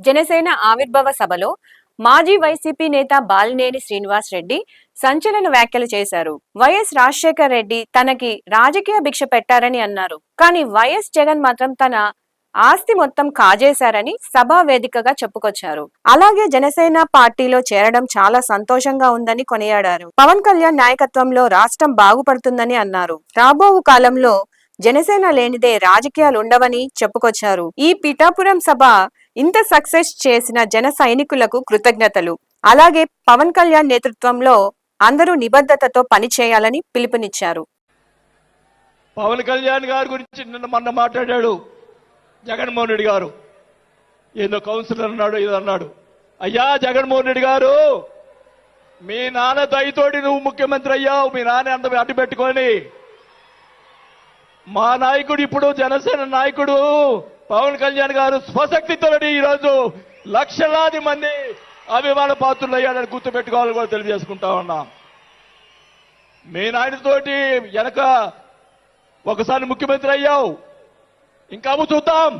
జనసేన ఆవిర్భావ సభలో మాజీ వైసీపీ నేత బాలినేని శ్రీనివాస్ రెడ్డి సంచలన వ్యాఖ్యలు చేశారు. వైఎస్ రాజశేఖర్ రెడ్డి తనకి రాజకీయ భిక్ష పెట్టారని అన్నారు. కానీ వైఎస్ జగన్ మాత్రం తన ఆస్తి మొత్తం కాజేశారని సభా వేదికగా చెప్పుకొచ్చారు. అలాగే జనసేన పార్టీలో చేరడం చాలా సంతోషంగా ఉందని కొనియాడారు. పవన్ కళ్యాణ్ నాయకత్వంలో రాష్ట్రం బాగుపడుతుందని అన్నారు. రాబో కాలంలో జనసేన లేనిదే రాజకీయాలు ఉండవని చెప్పుకొచ్చారు. ఈ పిఠాపురం సభ ఇంత సక్సెస్ చేసిన జన సైనికులకు కృతజ్ఞతలు. అలాగే పవన్ కళ్యాణ్ నేతృత్వంలో అందరూ నిబద్ధతతో పనిచేయాలని పిలుపునిచ్చారు. పవన్ కళ్యాణ్ గారి గురించి నిన్న మొన్న మాట్లాడాడు జగన్మోహన్ రెడ్డి గారు. ఏదో కౌన్సిలర్ అన్నాడు ఏదో అన్నాడు. అయ్యా జగన్మోహన్ రెడ్డి గారు మీ నాన్న దయతోటి నువ్వు ముఖ్యమంత్రి అయ్యావు మీ నాన్న అంత అడ్డు పెట్టుకొని. మా నాయకుడు ఇప్పుడు జనసేన నాయకుడు. పవన్ కళ్యాణ్ గారు స్వశక్తితో ఈరోజు లక్షలాది మంది అభిమాన పాత్రులు అయ్యాడని గుర్తుపెట్టుకోవాలని కూడా తెలియజేసుకుంటా ఉన్నాం. మీ నాయనతోటి వెనక ఒకసారి ముఖ్యమంత్రి అయ్యావు. ఇంకా చూద్దాం